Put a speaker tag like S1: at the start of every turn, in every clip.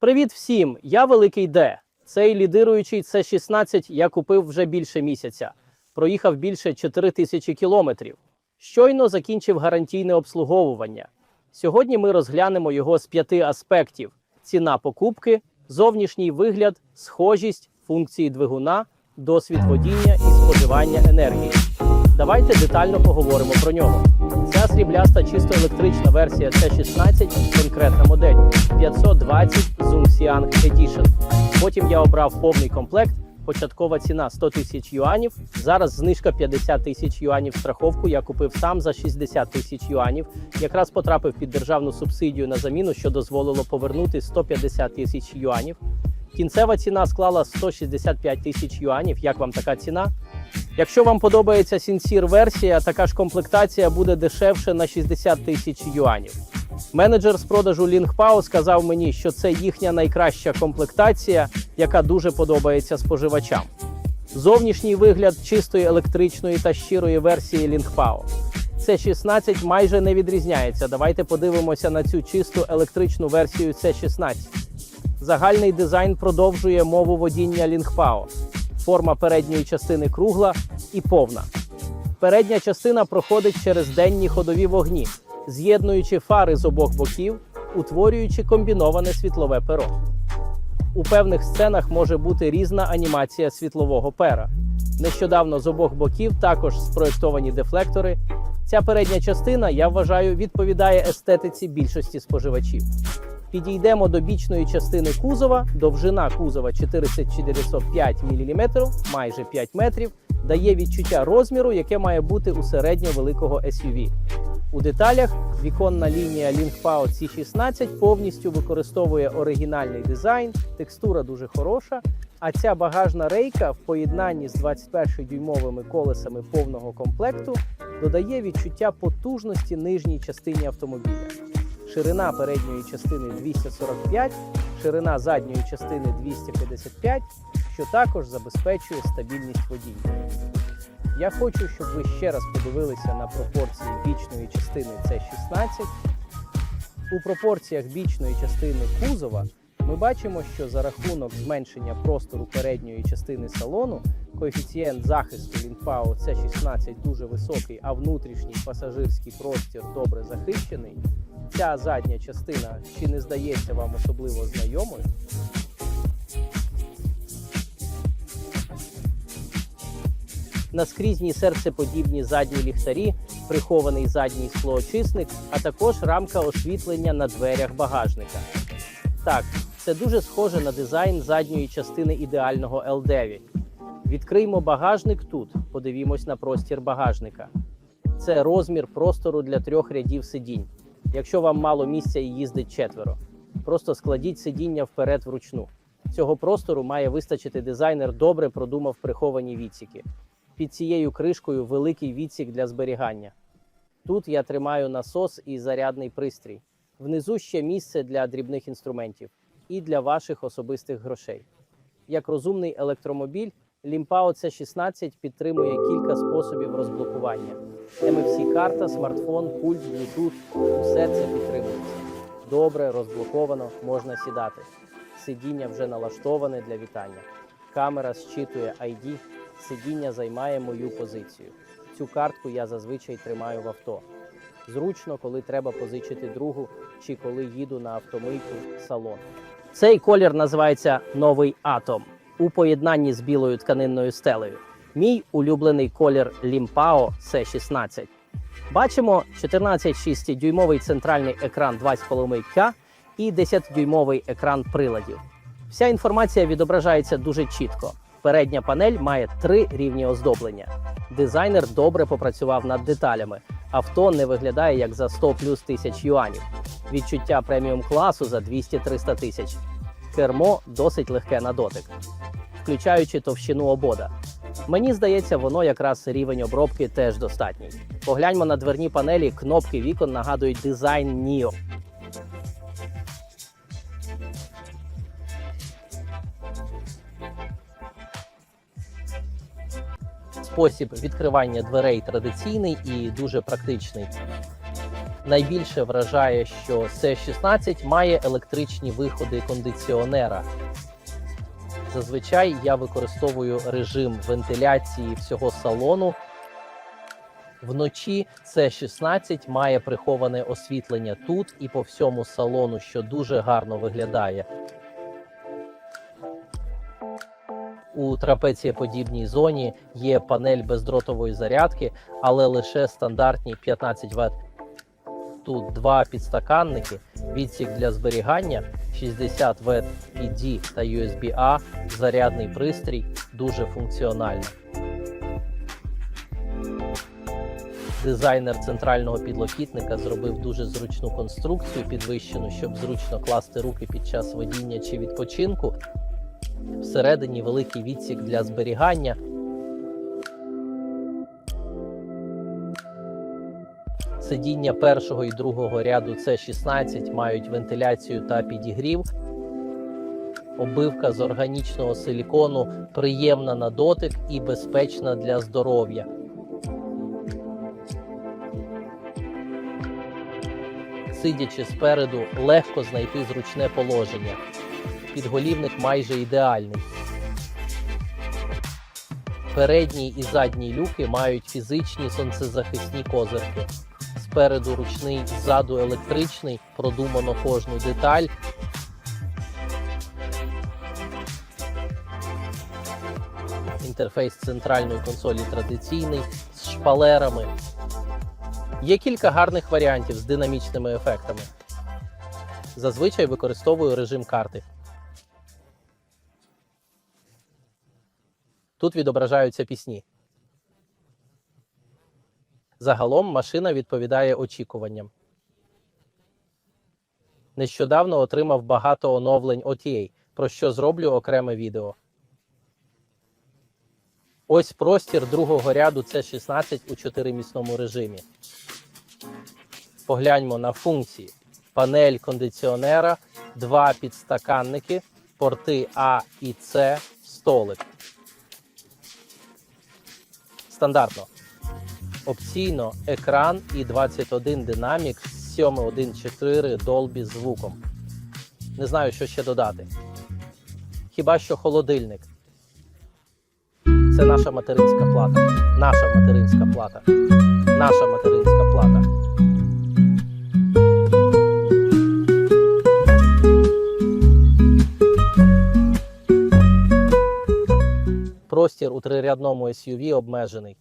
S1: Привіт всім! Я Великий Д. Цей лідируючий С16 я купив вже більше місяця. Проїхав більше 4 тисячі кілометрів. Щойно закінчив гарантійне обслуговування. Сьогодні ми розглянемо його з п'яти аспектів: ціна покупки, зовнішній вигляд, схожість, функції двигуна, досвід водіння і споживання енергії. Давайте детально поговоримо про нього. Ця срібляста чисто електрична версія C16 конкретна модель 520 Zoom Siang Edition. Потім я обрав повний комплект. Початкова ціна 100 тисяч юанів. Зараз знижка 50 тисяч юанів. Страховку я купив сам за 60 тисяч юанів. Якраз потрапив під державну субсидію на заміну, що дозволило повернути 150 тисяч юанів. Кінцева ціна склала 165 тисяч юанів. Як вам така ціна? Якщо вам подобається Sincere версія, така ж комплектація буде дешевше на 60 тисяч юанів. Менеджер з продажу LinkPao сказав мені, що це їхня найкраща комплектація, яка дуже подобається споживачам. Зовнішній вигляд чистої електричної та щирої версії LinkPao. Це 16 майже не відрізняється. Давайте подивимося на цю чисту електричну версію C16. Загальний дизайн продовжує мову водіння LinkPao. Форма передньої частини кругла і повна. Передня частина проходить через денні ходові вогні, з'єднуючи фари з обох боків, утворюючи комбіноване світлове перо. У певних сценах може бути різна анімація світлового пера. Нещодавно з обох боків також спроєктовані дефлектори. Ця передня частина, я вважаю, відповідає естетиці більшості споживачів. Підійдемо до бічної частини кузова. Довжина кузова 4405 мм, майже 5 метрів, дає відчуття розміру, яке має бути у середньо-великого SUV. У деталях віконна лінія LinkPao C16 повністю використовує оригінальний дизайн, текстура дуже хороша. А ця багажна рейка в поєднанні з 21-дюймовими колесами повного комплекту додає відчуття потужності нижній частині автомобіля. Ширина передньої частини 245, ширина задньої частини 255, що також забезпечує стабільність водіння. Я хочу, щоб ви ще раз подивилися на пропорції бічної частини C16. У пропорціях бічної частини кузова ми бачимо, що за рахунок зменшення простору передньої частини салону коефіцієнт захисту LinkPao C16 дуже високий, а внутрішній пасажирський простір добре захищений. Ця задня частина чи не здається вам особливо знайомою? Наскрізні серцеподібні задні ліхтарі, прихований задній склоочисник, а також рамка освітлення на дверях багажника. Так, це дуже схоже на дизайн задньої частини ідеального L9. Відкриймо багажник тут. Подивімось на простір багажника. Це розмір простору для трьох рядів сидінь. Якщо вам мало місця і їздить четверо, просто складіть сидіння вперед вручну. Цього простору має вистачити дизайнер добре продумав приховані відсіки. Під цією кришкою великий відсік для зберігання. Тут я тримаю насос і зарядний пристрій. Внизу ще місце для дрібних інструментів і для ваших особистих грошей. Як розумний електромобіль, Limpao C16 підтримує кілька способів розблокування. MFC-карта, смартфон, пульт, Bluetooth – усе це підтримується. Добре, розблоковано, можна сідати. Сидіння вже налаштоване для вітання. Камера зчитує ID, сидіння займає мою позицію. Цю картку я зазвичай тримаю в авто. Зручно, коли треба позичити другу чи коли їду на автомийку салон. Цей колір називається новий атом у поєднанні з білою тканинною стелею. Мій улюблений колір Limpao C16. Бачимо 14,6 дюймовий центральний екран 2,5К і 10-дюймовий екран приладів. Вся інформація відображається дуже чітко. Передня панель має три рівні оздоблення. Дизайнер добре попрацював над деталями. Авто не виглядає як за 100 плюс тисяч юанів. Відчуття преміум класу за 200-300 тисяч. Кермо досить легке на дотик, включаючи товщину обода. Мені здається, воно якраз рівень обробки теж достатній. Погляньмо на дверні панелі, кнопки вікон нагадують дизайн NIO. Спосіб відкривання дверей традиційний і дуже практичний. Найбільше вражає, що C16 має електричні виходи кондиціонера. Зазвичай я використовую режим вентиляції всього салону. Вночі C16 має приховане освітлення тут і по всьому салону, що дуже гарно виглядає. У трапецієподібній зоні є панель бездротової зарядки, але лише стандартні 15 Вт. Тут два підстаканники, відсік для зберігання, 60 Вт PD та USB-A, зарядний пристрій, дуже функціонально. Дизайнер центрального підлокітника зробив дуже зручну конструкцію, підвищену, щоб зручно класти руки під час водіння чи відпочинку. Всередині великий відсік для зберігання. Сидіння першого і другого ряду С16 мають вентиляцію та підігрів. Обивка з органічного силікону приємна на дотик і безпечна для здоров'я. Сидячи спереду, легко знайти зручне положення. Підголівник майже ідеальний. Передній і задній люки мають фізичні сонцезахисні козирки. Спереду ручний, ззаду електричний, продумано кожну деталь. Інтерфейс центральної консолі традиційний з шпалерами. Є кілька гарних варіантів з динамічними ефектами. Зазвичай використовую режим карти. Тут відображаються пісні. Загалом машина відповідає очікуванням. Нещодавно отримав багато оновлень OTA, про що зроблю окреме відео. Ось простір другого ряду C16 у 4-місному режимі. Погляньмо на функції: панель кондиціонера, два підстаканники, порти А і С, столик. Стандартно. Опційно екран і 21 динамік 7.1.4 Dolby звуком. Не знаю, що ще додати. Хіба що холодильник. Це наша материнська плата. Наша материнська плата. Наша материнська плата. Простір у трирядному SUV обмежений.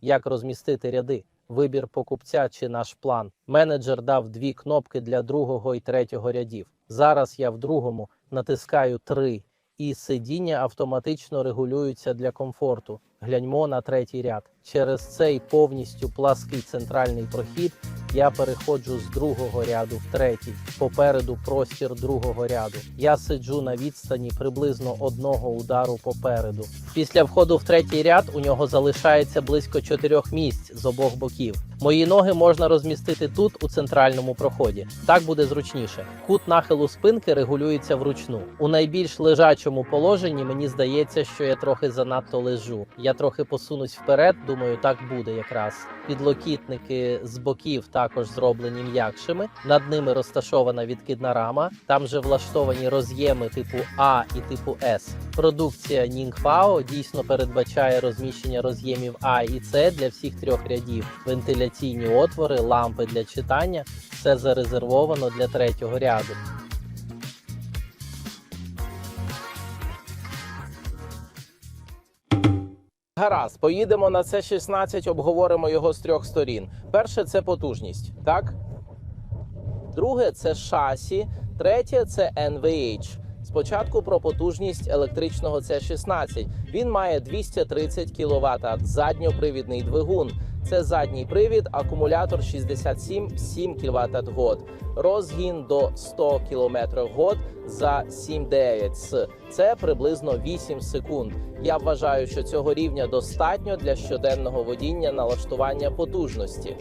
S1: Як розмістити ряди? Вибір покупця чи наш план. Менеджер дав дві кнопки для другого і третього рядів. Зараз я в другому натискаю три, і сидіння автоматично регулюються для комфорту. Гляньмо на третій ряд. Через цей повністю плаский центральний прохід я переходжу з другого ряду в третій. Попереду простір другого ряду. Я сиджу на відстані приблизно одного удару попереду. Після входу в третій ряд у нього залишається близько чотирьох місць з обох боків. Мої ноги можна розмістити тут, у центральному проході. Так буде зручніше. Кут нахилу спинки регулюється вручну. У найбільш лежачому положенні мені здається, що я трохи занадто лежу. Я трохи посунусь вперед. Думаю, так буде якраз. Підлокітники з боків також зроблені м'якшими. Над ними розташована відкидна рама. Там же влаштовані роз'єми типу А і типу С. Продукція Ningfao дійсно передбачає розміщення роз'ємів А і С для всіх трьох рядів. Вентиляційні отвори, лампи для читання. Все зарезервовано для третього ряду. Гаразд, поїдемо на це 16, обговоримо його з трьох сторін. Перше це потужність, так? Друге це шасі, третє це NVH. Спочатку про потужність електричного С16. Він має 230 кВт, задньопривідний двигун. Це задній привід, акумулятор 67,7 кВт год. Розгін до 100 км год за 7,9 с. Це приблизно 8 секунд. Я вважаю, що цього рівня достатньо для щоденного водіння налаштування потужності.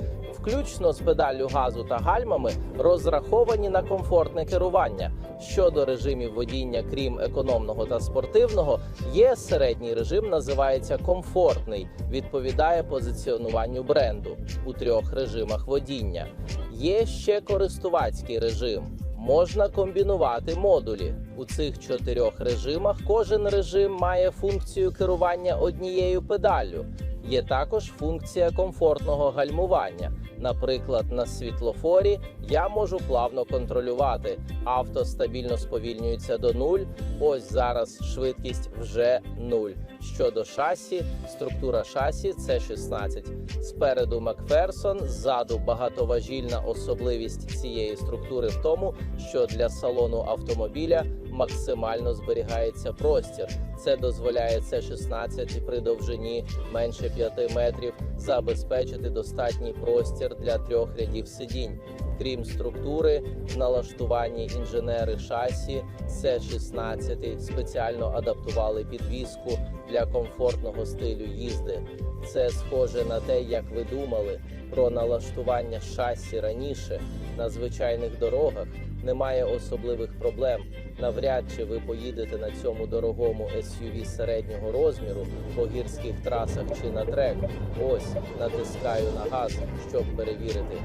S1: Включно з педаллю газу та гальмами, розраховані на комфортне керування. Щодо режимів водіння, крім економного та спортивного, є середній режим, називається комфортний, відповідає позиціонуванню бренду у трьох режимах водіння. Є ще користувацький режим. Можна комбінувати модулі у цих чотирьох режимах. Кожен режим має функцію керування однією педаллю. Є також функція комфортного гальмування. Наприклад, на світлофорі я можу плавно контролювати. Авто стабільно сповільнюється до нуль. Ось зараз швидкість вже нуль. Щодо шасі, структура шасі це 16. Спереду Макферсон, ззаду багатоважільна особливість цієї структури в тому, що для салону автомобіля максимально зберігається простір. Це дозволяє С16 при довжині менше 5 метрів забезпечити достатній простір для трьох рядів сидінь. Крім структури, налаштувані інженери шасі С16 спеціально адаптували підвіску для комфортного стилю їзди. Це схоже на те, як ви думали про налаштування шасі раніше на звичайних дорогах. Немає особливих проблем. Навряд чи ви поїдете на цьому дорогому SUV середнього розміру по гірських трасах чи на трек. Ось натискаю на газ, щоб перевірити.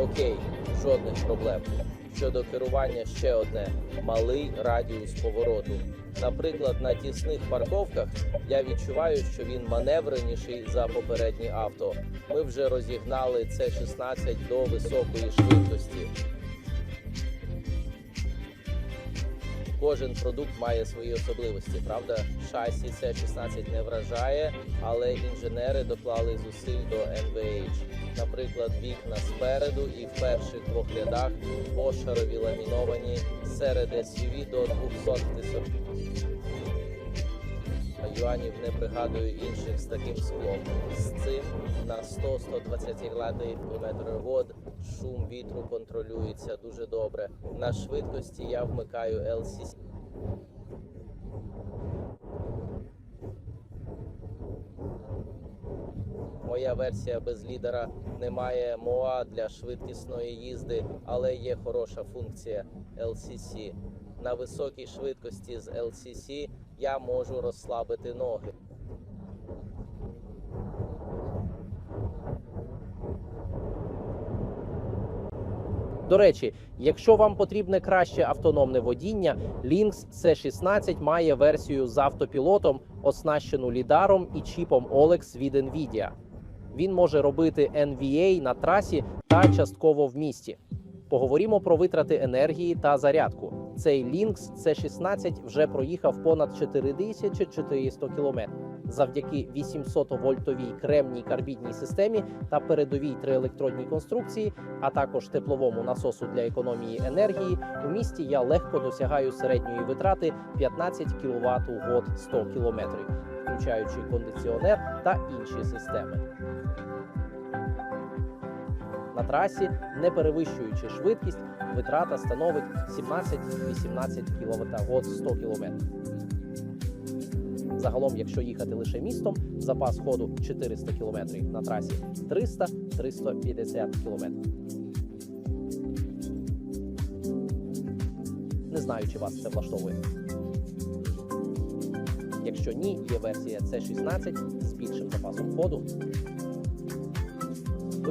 S1: Окей, жодних проблем. Щодо керування ще одне малий радіус повороту. Наприклад, на тісних парковках я відчуваю, що він маневреніший за попередні авто. Ми вже розігнали це 16 до високої швидкості. Кожен продукт має свої особливості. Правда, шасі С16 не вражає, але інженери доклали зусиль до NVH. Наприклад, вікна спереду і в перших двох рядах пошарові ламіновані серед SUV до 200 тисяч. Юанів не пригадую інших з таким склом. З цим на 100-120 гладей км год шум вітру контролюється дуже добре. На швидкості я вмикаю LCC. Моя версія без лідера не має МОА для швидкісної їзди, але є хороша функція LCC. На високій швидкості з LCC я можу розслабити ноги. До речі, якщо вам потрібне краще автономне водіння, Lynx C16 має версію з автопілотом, оснащену лідаром і чіпом OLEX від Nvidia. Він може робити NVA на трасі та частково в місті. Поговоримо про витрати енергії та зарядку. Цей Lynx C16 вже проїхав понад 4400 км. Завдяки 800-вольтовій кремній карбідній системі та передовій триелектронній конструкції, а також тепловому насосу для економії енергії, у місті я легко досягаю середньої витрати 15 кВт год 100 км, включаючи кондиціонер та інші системи. На трасі, не перевищуючи швидкість, витрата становить 17-18 кВт год 100 км. Загалом, якщо їхати лише містом, запас ходу 400 км, на трасі 300-350 км. Не знаю, чи вас це влаштовує. Якщо ні, є версія C16 з більшим запасом ходу.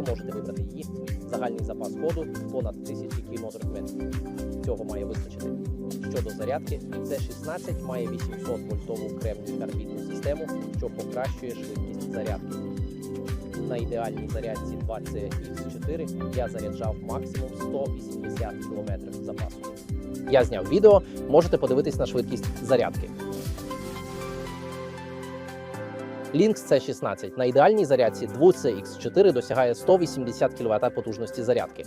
S1: Ви можете вибрати її. Загальний запас ходу понад 1000 км. Цього має вистачити. Щодо зарядки, C16 має 800 вольтову кремню карбідну систему, що покращує швидкість зарядки. На ідеальній зарядці 20X4 я заряджав максимум 180 км запасу. Я зняв відео, можете подивитись на швидкість зарядки. Lynx C16 на ідеальній зарядці 2CX4 досягає 180 кВт потужності зарядки.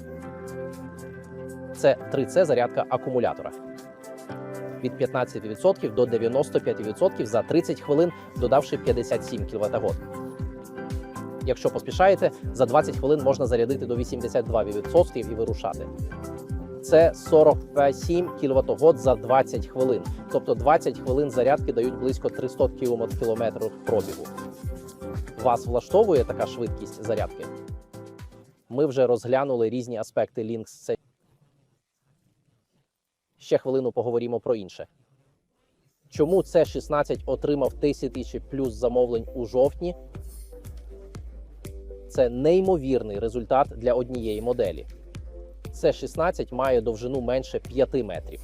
S1: Це 3C зарядка акумулятора. Від 15% до 95% за 30 хвилин, додавши 57 кВт год. Якщо поспішаєте, за 20 хвилин можна зарядити до 82% і вирушати. Це 47 кВт за 20 хвилин. Тобто 20 хвилин зарядки дають близько 300 км пробігу. Вас влаштовує така швидкість зарядки? Ми вже розглянули різні аспекти Lynx C. Ще хвилину поговоримо про інше. Чому C16 отримав тисячі плюс замовлень у жовтні? Це неймовірний результат для однієї моделі. C16 має довжину менше 5 метрів.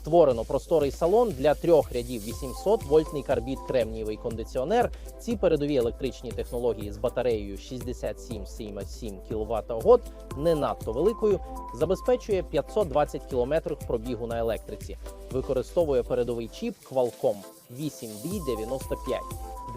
S1: Створено просторий салон для трьох рядів 800 вольтний карбід кремнієвий кондиціонер. Ці передові електричні технології з батареєю 67,7 кВт год не надто великою, забезпечує 520 км пробігу на електриці. Використовує передовий чіп Qualcomm 8B95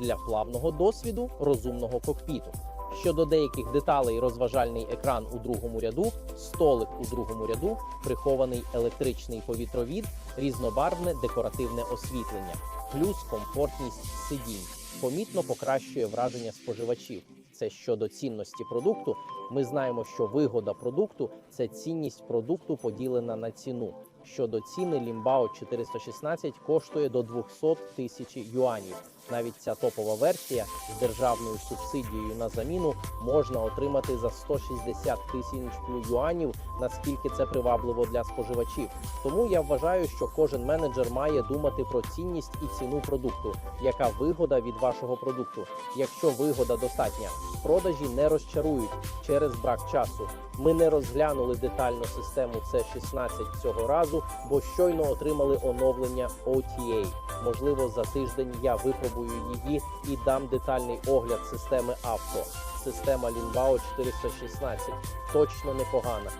S1: для плавного досвіду розумного кокпіту. Щодо деяких деталей, розважальний екран у другому ряду, столик у другому ряду, прихований електричний повітровід, різнобарвне декоративне освітлення, плюс комфортність сидінь, помітно покращує враження споживачів. Це щодо цінності продукту. Ми знаємо, що вигода продукту це цінність продукту поділена на ціну. Щодо ціни Лімбао 416 коштує до 200 тисяч юанів. Навіть ця топова версія з державною субсидією на заміну можна отримати за 160 тисяч юанів, наскільки це привабливо для споживачів. Тому я вважаю, що кожен менеджер має думати про цінність і ціну продукту, яка вигода від вашого продукту. Якщо вигода достатня, продажі не розчарують через брак часу. Ми не розглянули детально систему C16 цього разу, бо щойно отримали оновлення OTA. Можливо, за тиждень я випробую її і дам детальний огляд системи авто. Система Лінбао 416 точно непогана.